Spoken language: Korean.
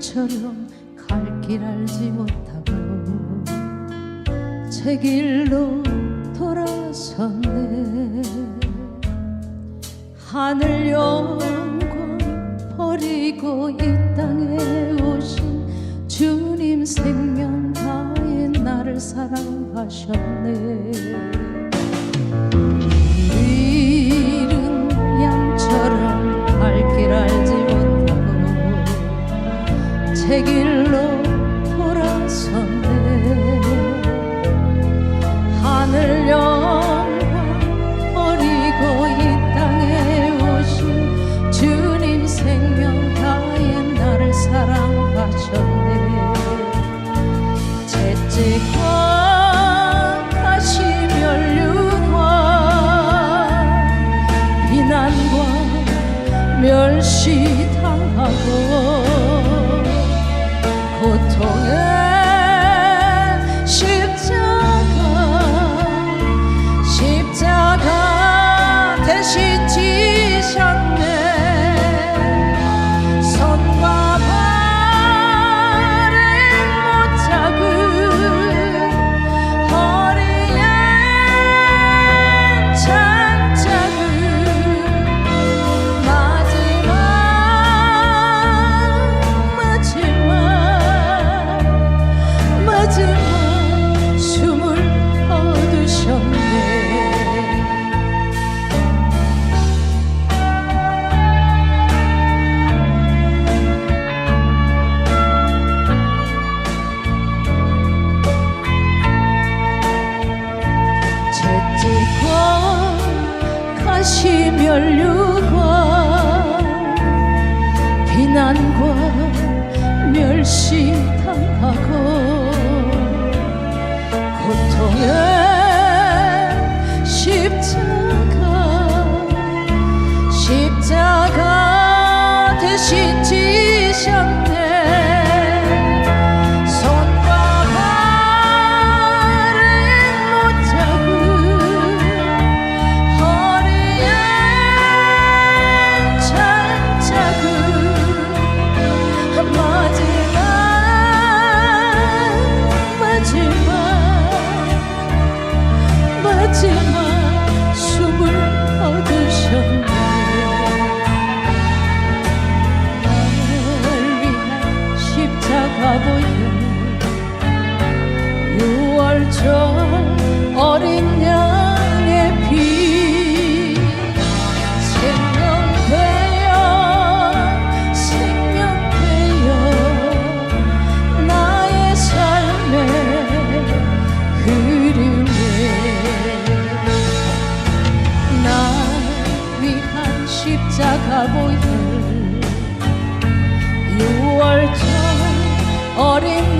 물처럼 갈 길 알지 못하고 제 길로 돌아섰네. 하늘 영광 버리고 이 땅에 오신 주님 생명 다해 나를 사랑하셨네. 하늘 영광 버리고 이 땅에 오신 주님 생명 다해 나를 사랑하셨네. 채찍과 멸시당하고 멸류관 비난과 멸시당하고 마지막 숨을 얻으셨네. 날 위한 십자가 보여 유월절 보혈 유월절 어린 양